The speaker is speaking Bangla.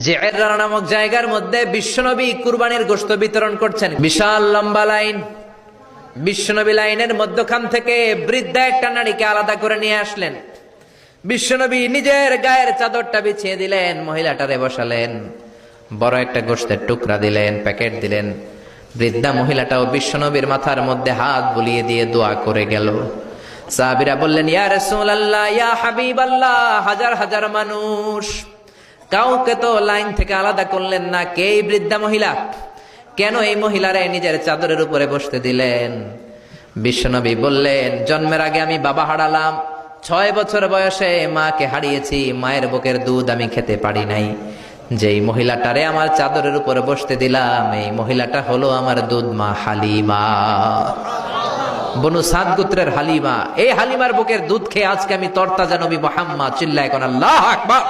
জেরা নামক জায়গার মধ্যে বিশ্বনবী কুরবানির গোশত বিতরণ করছেন। বিশাল লম্বা লাইন। বিশ্বনবী লাইনের মধ্যখান থেকে বৃদ্ধা একটা নারীকে আলাদা করে নিয়ে আসলেন। বিশ্বনবী নিজের গায়ের চাদরটা বিছিয়ে দিলেন, মহিলাটারে বসালেন, বড় একটা গোশতের টুকরা দিলেন, প্যাকেট দিলেন। বৃদ্ধা মহিলাটাও বিশ্বনবীর মাথার মধ্যে হাত বুলিয়ে দিয়ে দোয়া করে গেল। সাহাবিরা বললেন, ইয়া রাসূলুল্লাহ, ইয়া হাবিবাল্লাহ, হাজার হাজার মানুষ। কাউকে তো লাইন থেকে আলাদা করলেন না, কে এই বৃদ্ধা মহিলা? কেন এই মহিলারে নিজের চাদরের উপরে বসতে দিলেন? বিশ্বনবী বললেন, জন্মের আগে আমি বাবা হারালাম, ছয় বছর বয়সে মাকে হারিয়েছি, মায়ের বুকের দুধ আমি খেতে পারি নাই। যেই মহিলাটারে আমার চাদরের উপরে বসতে দিলাম, এই মহিলাটা হলো আমার দুধ মা হালিমা। বনু সাদ গোত্রের হালিমা এই হালিমার বুকের দুধ খেয়ে আজকে আমি তরতাজা নবী মোহাম্মদ, চিল্লায় কোন আল্লাহ আকবার।